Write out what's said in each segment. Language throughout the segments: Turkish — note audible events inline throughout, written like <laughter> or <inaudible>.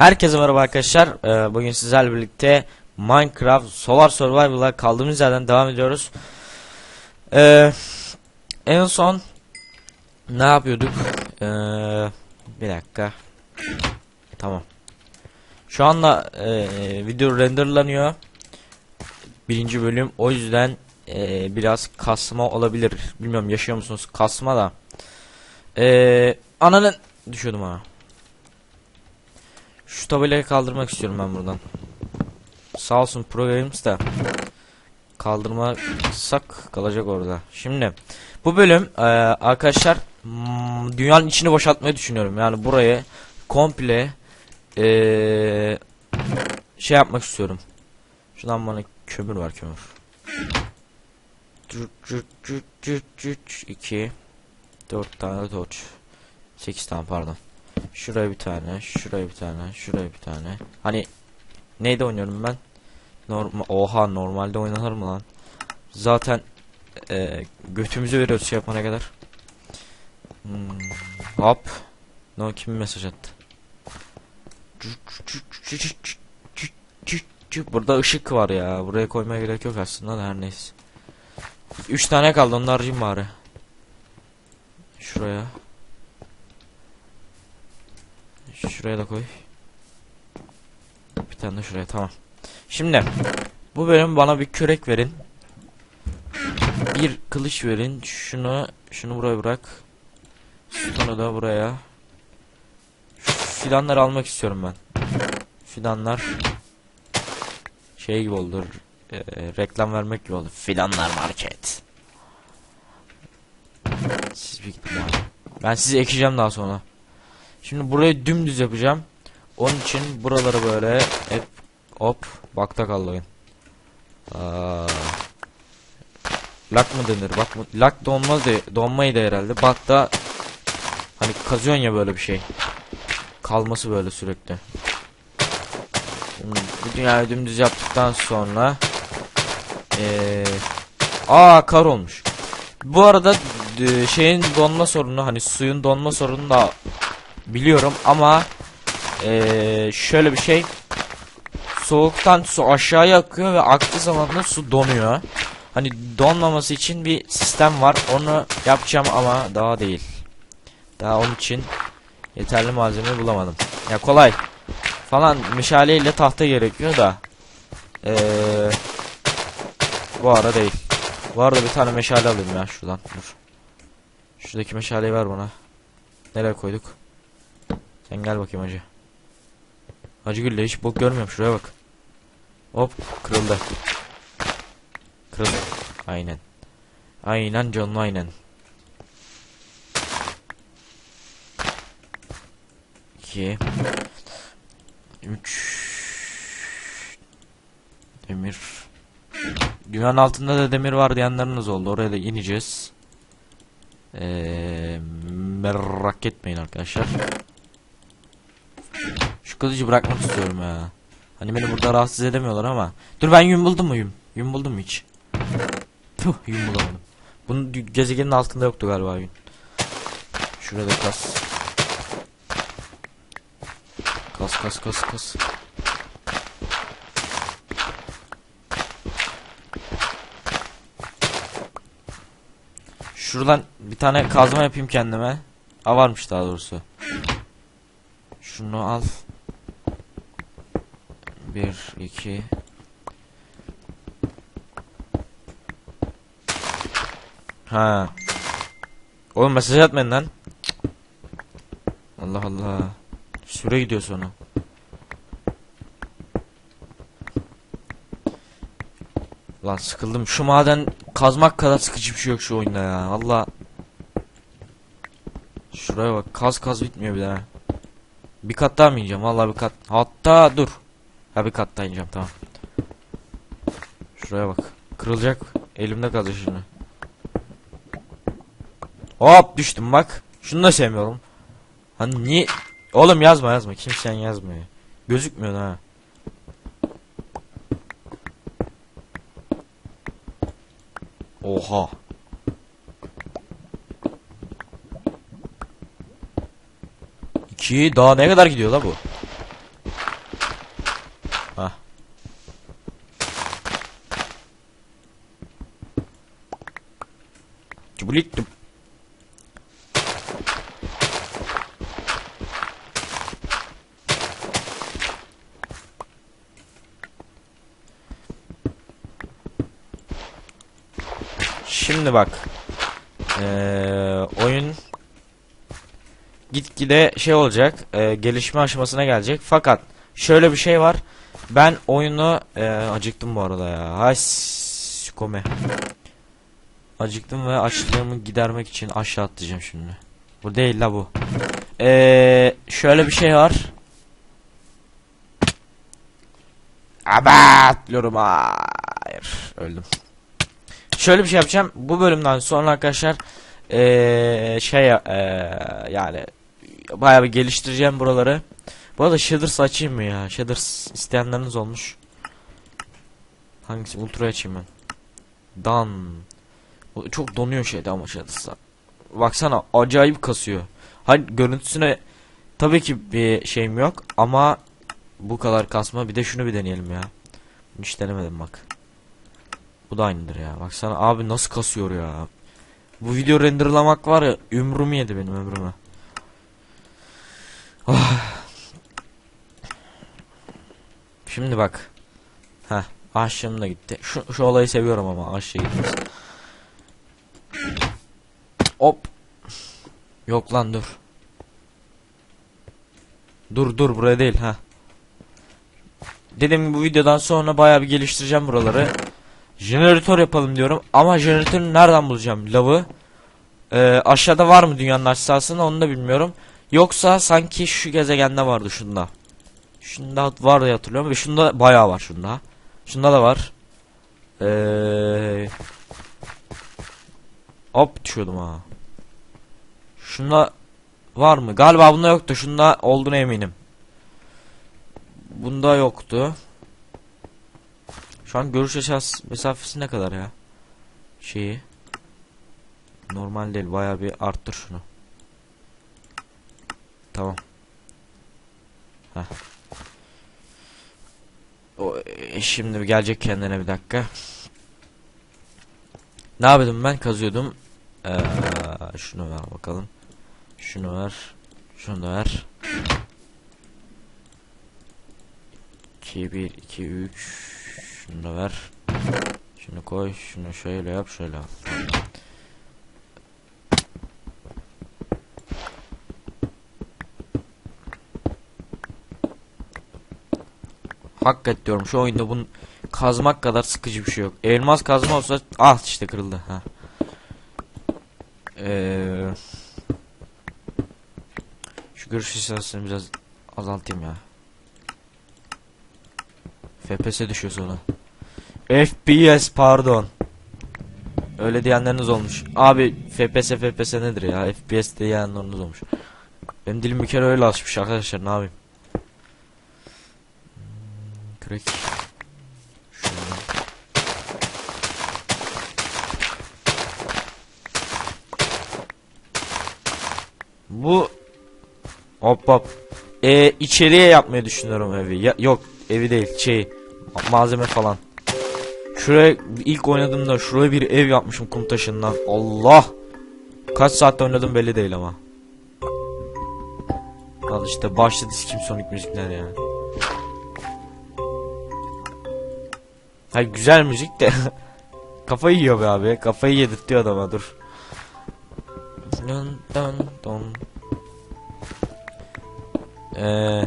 Herkese merhaba arkadaşlar. Ee, bugün sizlerle birlikte Minecraft Solar Survival'a kaldığımız yerden devam ediyoruz. Ee, en son ne yapıyorduk? Ee, bir dakika. Tamam. Şu anda e, video renderlanıyor. Birinci bölüm. O yüzden e, biraz kasma olabilir. Bilmiyorum yaşıyor musunuz kasma da. Ee, ananın düşüyordum ha. Şu tabelayı kaldırmak istiyorum ben buradan. Sağ olsun programımız da kaldırmasak kalacak orada. Şimdi bu bölüm e, arkadaşlar hmm, dünyanın içini boşaltmayı düşünüyorum. Yani burayı komple e, şey yapmak istiyorum. Şuradan bana kömür var kömür. Cürt cürt cürt cürt cürt. 2 4 tane torch. 8 tane pardon. Şuraya bir tane, şuraya bir tane, şuraya bir tane. Hani neyde oynuyorum ben? Normal Oha normalde oynanır mı lan? Zaten e, götümüzü veriyoruz şey yapana kadar. Hmm, hop. No kim mesaj attı? Burada ışık var ya. Buraya koymaya gerek yok aslında da her neyse. 3 tane kaldı onu bari. Şuraya. Şuraya da koy. Bir tane de şuraya tamam. Şimdi bu bölüm bana bir kürek verin. Bir kılıç verin. Şunu şunu buraya bırak. Sonra da buraya. Şu fidanları almak istiyorum ben. Fidanlar şey gibi oldu. e, reklam vermek gibi oldu. Fidanlar market. Siz bir gidin abi. Ben sizi ekeceğim daha sonra. Şimdi burayı dümdüz yapacağım. Onun için buraları böyle hep hop bakta kaldı oyun. Lak mı denir? Bak mı? Lak donmaz de donmayı da herhalde. Bakta hani kazıyorsun ya böyle bir şey. Kalması böyle sürekli. Bu dünyayı dümdüz yaptıktan sonra ee, aa kar olmuş. Bu arada şeyin donma sorunu hani suyun donma sorunu da biliyorum ama ee, şöyle bir şey soğuktan su aşağıya akıyor ve aktığı zaman da su donuyor. Hani donmaması için bir sistem var. Onu yapacağım ama daha değil. Daha onun için yeterli malzeme bulamadım. Ya kolay falan meşaleyle tahta gerekiyor da ee, bu ara değil. Bu arada bir tane meşale alayım ya şuradan. Dur. Şuradaki meşaleyi ver bana. Nereye koyduk? Sen gel bakayım hacı. Hacı Gülle hiç bok görmüyorum şuraya bak. Hop kırıldı. Kırıldı. Aynen. Aynen canım aynen. İki. Üç. Demir. Dünyanın altında da demir var diyenleriniz oldu. Oraya da ineceğiz. Ee, merak etmeyin arkadaşlar. Kılıcı bırakmak istiyorum ya. Hani beni burada rahatsız edemiyorlar ama. Dur ben yün buldum mu yün? Yün buldum mu hiç? Tuh yün bulamadım. Bunun gezegenin altında yoktu galiba yün. Şurada kas. Kas kas kas kas. Şuradan bir tane kazma yapayım kendime. A varmış daha doğrusu. Şunu al. Bir, iki. Ha. Oğlum mesaj atmayın lan. Allah Allah. Süre gidiyor sonra. Lan sıkıldım. Şu maden kazmak kadar sıkıcı bir şey yok şu oyunda ya. Allah. Şuraya bak. Kaz kaz bitmiyor bir daha. Bir kat daha mı ineceğim? Vallahi bir kat. Hatta dur. Ha bir kat daha ineceğim tamam. Şuraya bak. Kırılacak. Elimde kalacak şimdi. Hop düştüm bak. Şunu da sevmiyorum. Hani niye? Oğlum yazma yazma. Kimsen yazmıyor. Gözükmüyor ha. Oha. İki daha ne kadar gidiyor la bu? Cubulik dup. Şimdi bak. Ee, oyun gitgide şey olacak. ee, gelişme aşamasına gelecek. Fakat şöyle bir şey var. Ben oyunu ee, acıktım bu arada ya. Hay s- kome. Acıktım ve açlığımı gidermek için aşağı atlayacağım şimdi. Bu değil la bu. Ee, şöyle bir şey var. Abatlıyorum. Hayır. Öldüm. Şöyle bir şey yapacağım. Bu bölümden sonra arkadaşlar ee, şey ee, yani bayağı bir geliştireceğim buraları. Bu arada shaders açayım mı ya? Shaders isteyenleriniz olmuş. Hangisi? Ultra açayım ben. Dan. Çok donuyor şeyde ama shaders'lar. Baksana acayip kasıyor. Hayır görüntüsüne tabii ki bir şeyim yok ama bu kadar kasma bir de şunu bir deneyelim ya. Hiç denemedim bak. Bu da aynıdır ya. Baksana abi nasıl kasıyor ya. Bu video renderlamak var ya ömrümü yedi benim ömrümü. Ah. Şimdi bak. Heh. Aşığım da gitti. Şu, şu olayı seviyorum ama aşağı gitmesi. Hop. Yok lan dur. Dur dur buraya değil ha. Dedim bu videodan sonra bayağı bir geliştireceğim buraları. Jeneratör yapalım diyorum ama jeneratörü nereden bulacağım? Lavı. Ee, aşağıda var mı dünyanın aşağısında onu da bilmiyorum. Yoksa sanki şu gezegende vardı şunda. Şunda var diye hatırlıyorum ve şunda bayağı var şunda. Şunda da var. Ee, hop düşüyordum ha. Şunda var mı? Galiba bunda yoktu. Şunda olduğuna eminim. Bunda yoktu. Şu an görüş mesafesi ne kadar ya? Şeyi. Normal değil. Bayağı bir arttır şunu. Tamam. Heh. O, e, şimdi gelecek kendine bir dakika. Ne yapıyordum ben? Kazıyordum. Ee, şunu ver bakalım. Şunu ver. Şunu ver. 2 1 2 3 şunu ver. Şunu koy. Şunu şöyle yap, şöyle yap. Hak et diyorum şu oyunda bunun kazmak kadar sıkıcı bir şey yok. Elmas kazma olsa ah işte kırıldı ha. Ee, şu görüş hissiyatını biraz azaltayım ya. FPS düşüyor sonra. FPS pardon. Öyle diyenleriniz olmuş. Abi FPS FPS nedir ya? FPS diyenleriniz olmuş. Benim dilim bir kere öyle açmış arkadaşlar ne yapayım? Hmm, Crack. Şöyle. Bu hop hop. Ee, içeriye yapmayı düşünüyorum evi. Ya, yok evi değil şey malzeme falan. Şuraya ilk oynadığımda şuraya bir ev yapmışım kum taşından. Allah. Kaç saatte oynadım belli değil ama. Al işte başladı sikim Sonic müzikler ya. Hayır güzel müzik de <laughs> kafayı yiyor be abi. Kafayı yedirtiyor adama dur. Dun dun dun. Ee,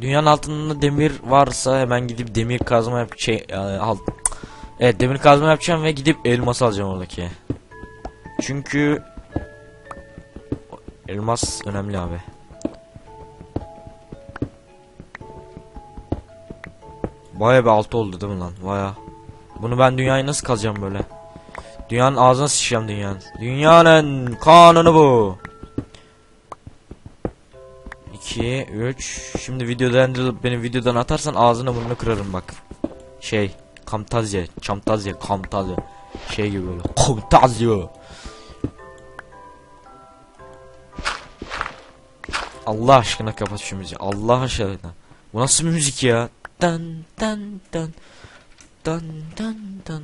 dünyanın altında demir varsa hemen gidip demir kazma yap şey e, alt. Evet demir kazma yapacağım ve gidip elmas alacağım oradaki. Çünkü elmas önemli abi. Baya bir altı oldu değil mi lan? Baya. Bunu ben dünyayı nasıl kazacağım böyle? Dünyanın ağzına sıçacağım dünyanın. Dünyanın kanunu bu. 2 3 Şimdi videodan beni videodan atarsan ağzına burnunu kırarım bak. Şey, Kamtazya, Çamtazya, Kamtazya. Şey gibi böyle. Kamtazya. Allah aşkına kapat şu müziği. Allah aşkına. Bu nasıl bir müzik ya? Dan dan dan. Dan dan dan.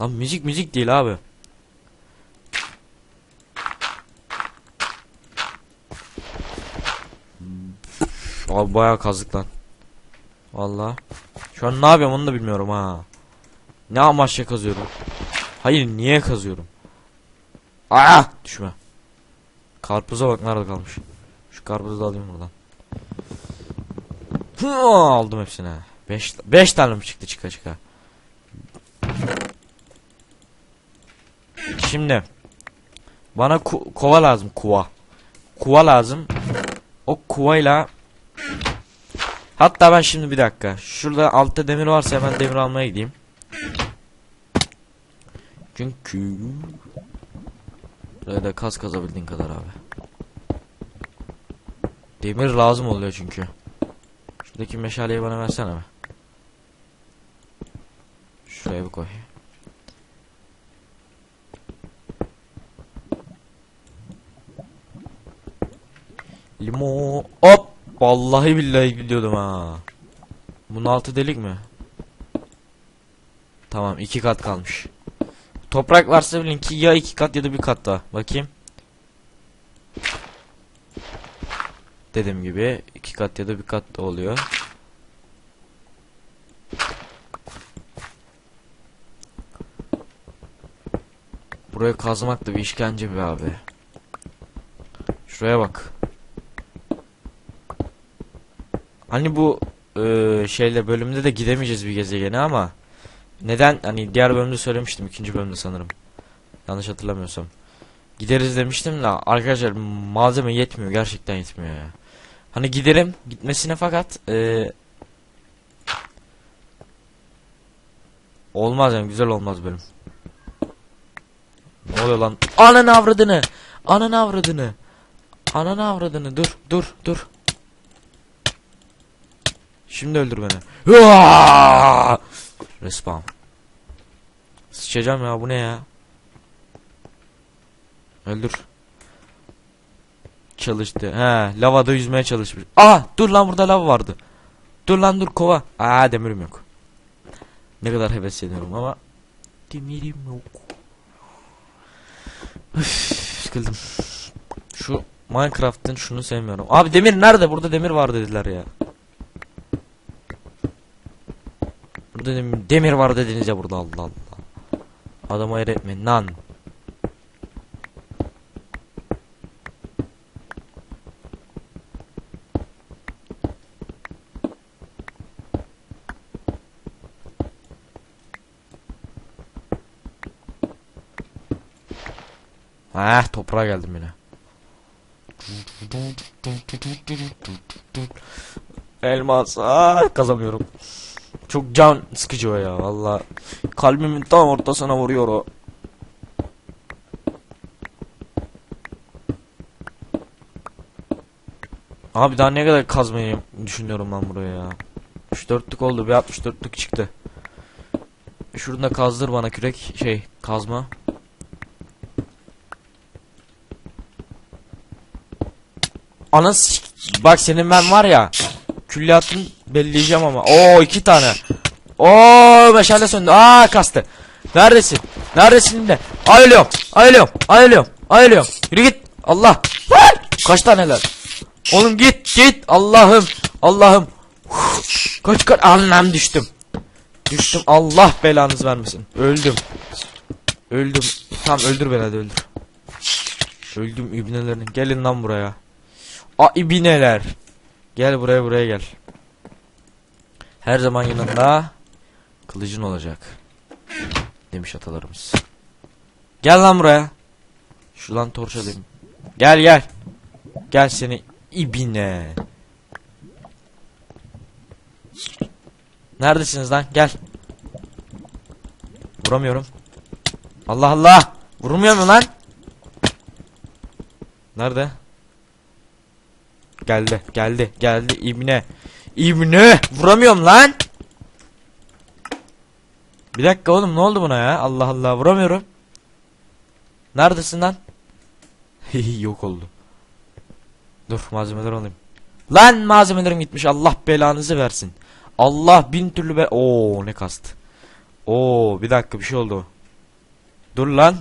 Lan müzik müzik değil abi. Abi bayağı kazdık lan. Valla. Şu an ne yapıyorum onu da bilmiyorum ha. Ne amaçla kazıyorum? Hayır niye kazıyorum? Aa düşme. Karpuza bak nerede kalmış. Şu karpuzu da alayım buradan. Hı, aldım hepsine. 5 5 tane mi çıktı çıka çıka. Şimdi bana ku- kova lazım kuva. Kuva lazım. O kuvayla Hatta ben şimdi bir dakika. Şurada altta demir varsa hemen demir almaya gideyim. Çünkü Buraya da kaz kazabildiğin kadar abi. Demir lazım oluyor çünkü. Şuradaki meşaleyi bana versene be. Şuraya bir koy. Limon. Hop. Vallahi billahi gidiyordum ha. Bunun altı delik mi? Tamam iki kat kalmış. Toprak varsa bilin ki ya iki kat ya da bir kat daha. Bakayım. Dediğim gibi iki kat ya da bir kat da oluyor. Buraya kazmak da bir işkence be abi. Şuraya bak. Hani bu eee, şeyle bölümde de gidemeyeceğiz bir gezegene ama neden hani diğer bölümde söylemiştim ikinci bölümde sanırım. Yanlış hatırlamıyorsam. Gideriz demiştim de arkadaşlar malzeme yetmiyor gerçekten yetmiyor ya. Hani giderim gitmesine fakat eee, olmaz yani güzel olmaz bölüm. Ne oluyor lan? Ananı avradını. Ananı avradını. Ananı avradını. Dur dur dur. Şimdi öldür beni. Hıaa! Respawn. Sıçacağım ya bu ne ya? Öldür. Çalıştı. He, lavada yüzmeye çalışmış. Aa, dur lan burada lav vardı. Dur lan dur kova. Aa, demirim yok. Ne kadar hevesleniyorum ama demirim yok. Üf, sıkıldım. Şu Minecraft'ın şunu sevmiyorum. Abi demir nerede? Burada demir var dediler ya. Dem- demir var dediniz ya burada Allah Allah. Adamı hayır etmeyin lan. Ah toprağa geldim yine. Elmas. Ah kazamıyorum. Çok can sıkıcı o ya valla. Kalbimin tam ortasına vuruyor o. Abi daha ne kadar kazmayı düşünüyorum lan buraya ya. 64'lük oldu bir 64'lük çıktı. Şuradan da kazdır bana kürek şey kazma. Anas bak senin ben var ya külliyatını belleyeceğim ama. Oo iki tane. Oo meşale söndü. Aa kastı. Neredesin? Neredesin de? Ayılıyorum. Ayılıyorum. Ayılıyorum. Ayılıyorum. Yürü git. Allah. Lan! Kaç taneler? Oğlum git git. Allah'ım. Allah'ım. Kaç kaç. Annem düştüm. Düştüm. Allah belanızı vermesin. Öldüm. Öldüm. Tamam öldür beni hadi öldür. Öldüm ibnelerini. Gelin lan buraya. A ibineler. Gel buraya buraya gel. Her zaman yanında kılıcın olacak. Demiş atalarımız. Gel lan buraya. Şuradan torç alayım. Gel gel. Gel seni ibine. Neredesiniz lan? Gel. Vuramıyorum. Allah Allah. Vurmuyor mu lan? Nerede? Geldi, geldi, geldi ibne. İbne! Vuramıyorum lan. Bir dakika oğlum ne oldu buna ya? Allah Allah vuramıyorum. Neredesin lan? <laughs> Yok oldu. Dur malzemeler alayım. Lan malzemelerim gitmiş. Allah belanızı versin. Allah bin türlü be... Oo ne kast. Oo bir dakika bir şey oldu. Dur lan.